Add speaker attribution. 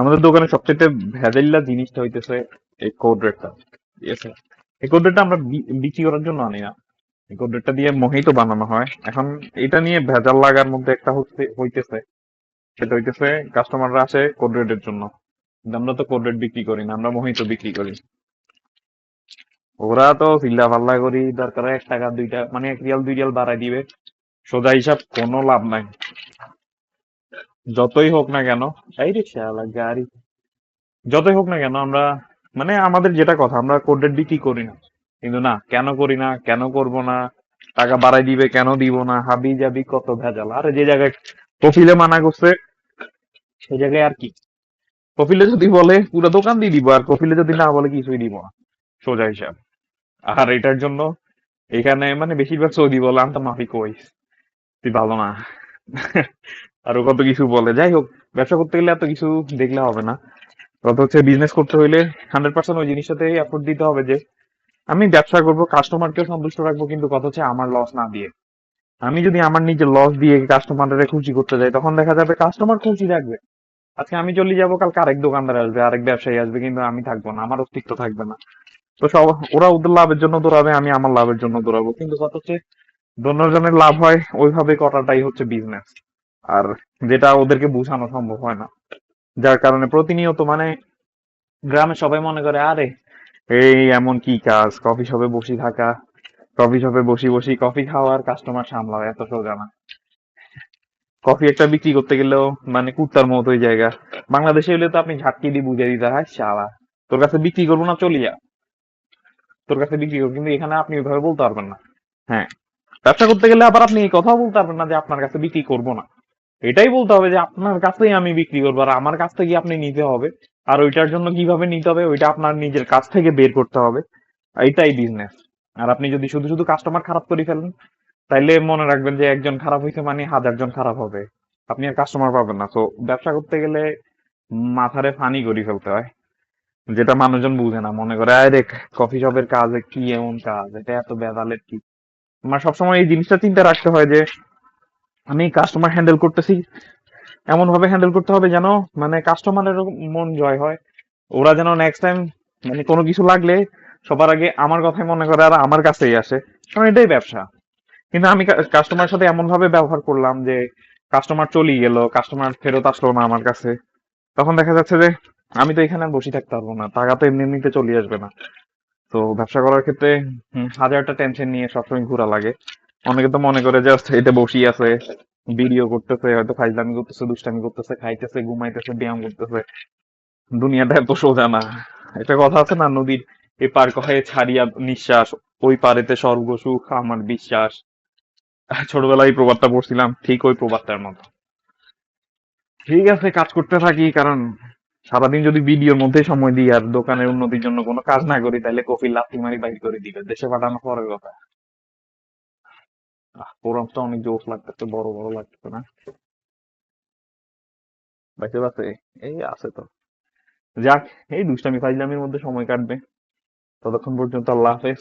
Speaker 1: আমাদের দোকানে সবচেয়ে ভেজাল্লা জিনিসটা হইতেছে এই কোড রেটটা ঠিক আছে? এই কোড রেটটা আমরা বিক্রি করার জন্য আনি না। এই কোড রেটটা দিয়ে মহিত বানানো হয়। এখন এটা নিয়ে ভেজাল লাগার মধ্যে একটা হচ্ছে, হইতেছে। সেটা হইতেছে কাস্টমাররা আসে কোড রেটের জন্য। আমরা তো কোড রেট বিক্রি করি না, আমরা মহিত বিক্রি করি। ওরা তো চিল্লা পাল্লা করি, দরকার এক টাকা দুইটা মানে এক রিয়াল, দুই রিয়াল বাড়াই দিবে। সোজা হিসাব কোনো লাভ নাই। যতই হোক না কেন এই রে শালা গাড়ি। যতই হোক না কেন আমরা মানে আমাদের যেটা কথা আমরা কোড রেট বিক্রি করি না। কিন্তু না কেন করি না কেন করব না টাকা বাড়াই দিবে কেন দিব না হাবি যাবি কত ভেজাল। আরে যে জায়গায় কফিলে মানা করছে সেই জায়গায় আর কি? কফিলে যদি বলে পুরো দোকান দিয়ে দিব আর কফিলে যদি না বলে কিছুই দিব না। সোজা হিসাব। আর এটার জন্য এখানে মানে বেশিরভাগ সৌদি বলে আনতা মাফি কই তুই ভালো না। আরও কত কিছু বলে। যাই হোক, ব্যবসা করতে গেলে এত কিছু দেখলে হবে না। কথা হচ্ছে বিজনেস করতে হইলে হান্ড্রেড পার্সেন্ট ওই জিনিসটাতে এফোর্ট দিতে হবে যে, আমি ব্যবসা করব কাস্টমারকেও সন্তুষ্ট রাখব, কিন্তু কথা হচ্ছে আমার লস না দিয়ে। আমি যদি আমার নিজের লস দিয়ে কাস্টমারদের খুশি করতে যাই, তখন দেখা যাবে কাস্টমার খুশি থাকবে। আজকে আমি চলে যাব, কালকে আরেক দোকানদার আসবে, আরেক ব্যবসায়ী আসবে, কিন্তু আমি থাকব না, আমার অস্তিত্ব থাকবে না। তো সব, ওরা ওদের লাভের জন্য দৌড়াবে, আমি আমার লাভের জন্য দৌড়াবো। কিন্তু কথা হচ্ছে জনের লাভ হয়, ওইভাবে করাটাই হচ্ছে বিজনেস আর যেটা ওদেরকে বোঝানো সম্ভব হয় না। যার কারণে প্রতিনিয়ত মানে গ্রামে সবাই মনে করে, আরে, এই এমন কি কাজ? কফি শপে বসে থাকা। কফি শপে বসি বসি কফি খাওয়ার কাস্টমার সামলাও, এত সোজা না। কফি একটা বিক্রি করতে গেলেও মানে কুত্তার মতো ওই জায়গা। বাংলাদেশে হলে তো আপনি ঝাটকি দিয়ে বুঝিয়ে দিতে হয় শালা, তোর কাছে বিক্রি করব না চলিয়া তোর কাছে বিক্রি করব, কিন্তু এখানে আপনি ওইভাবে বলতে পারবেন না। হ্যাঁ ব্যবসা করতে গেলে আবার আপনি এই কথাও বলতে পারবেন না যে আপনার কাছে বিক্রি করব না। এটাই বলতে হবে যে আপনার কাছেই আমি বিক্রি করব আর আমার কাছ থেকে আপনি নিতে হবে। আর ওইটার জন্য কীভাবে নিতে হবে ওইটা আপনার নিজের কাছ থেকে বের করতে হবে। এইটাই বিজনেস আর আপনি যদি শুধু শুধু কাস্টমার খারাপ করে ফেলেন, তাইলে মনে রাখবেন যে একজন খারাপ হয়েছে মানে হাজার জন খারাপ হবে। আপনি আর কাস্টমার পাবেন না। তো ব্যবসা করতে গেলে মাথারে ফানি করে ফেলতে হয়। যেটা মানুষজন বুঝে না। মনে করে আরে কফি শপের কাজ কি এমন কাজ? এটা এত বেদালের কি? আমার সবসময় এই জিনিসটা চিন্তা রাখতে হয় যে, আমি কাস্টমার হ্যান্ডেল করতেছি। এমন ভাবে হ্যান্ডেল করতে হবে যেন মানে কাস্টমারের মন জয় হয়। ওরা যেন নেক্সট টাইম মানে কোনো কিছু লাগলে সবার আগে আমার কথাই মনে করে আর আমার কাছেই আসে। কারণ এটাই ব্যবসা। কিন্তু আমি কাস্টমারের সাথে এমন ভাবে ব্যবহার করলাম যে কাস্টমার চলেই গেল কাস্টমার ফেরত আসলো না আমার কাছে। তখন দেখা যাচ্ছে যে, আমি তো এখানে বসে থাকতে পারব না। টাকা তো এমনি এমনিতে চলে আসবে না। তো ব্যবসা করার ক্ষেত্রে হাজারটা টেনশন নিয়ে সবসময় ঘোরা লাগে। অনেকে তো মনে করে জাস্ট এটা বসি আছে ভিডিও করতেছে, হয়তো ফাইজলামি করতেছে, দুষ্টামি করতেছে, খাইতেছে, ঘুমাইতেছে, ব্যায়াম করতেছে। দুনিয়াটা এত সোজা না। একটা কথা আছে না, নদীর এ পার কহে ছাড়িয়া নিঃশ্বাস, ওই পারেতে স্বর্গ সুখ, আমার বিশ্বাস। ছোটবেলায় প্রবাদটা পড়ছিলাম, ঠিক ওই প্রবাদটার মতো। ঠিক আছে, কাজ করতে থাকি, কারণ সারাদিন যদি ভিডিওর মধ্যে সময় দিই আর দোকানের উন্নতির জন্য কোনো কাজ না করি তাহলে কফি লাথি মারি বাইর করে দিবে। দেশে পাঠানো পরের কথা। প্রোগ্রামটা অনেক জোশ লাগতেছে, বড় বড় লাগতেছে না? বাইসে বাসে এই আছে তো। যাক, এই দুষ্টামি ফাইজলামির মধ্যে সময় কাটবে। ততক্ষণ পর্যন্ত আল্লাহ হাফেজ।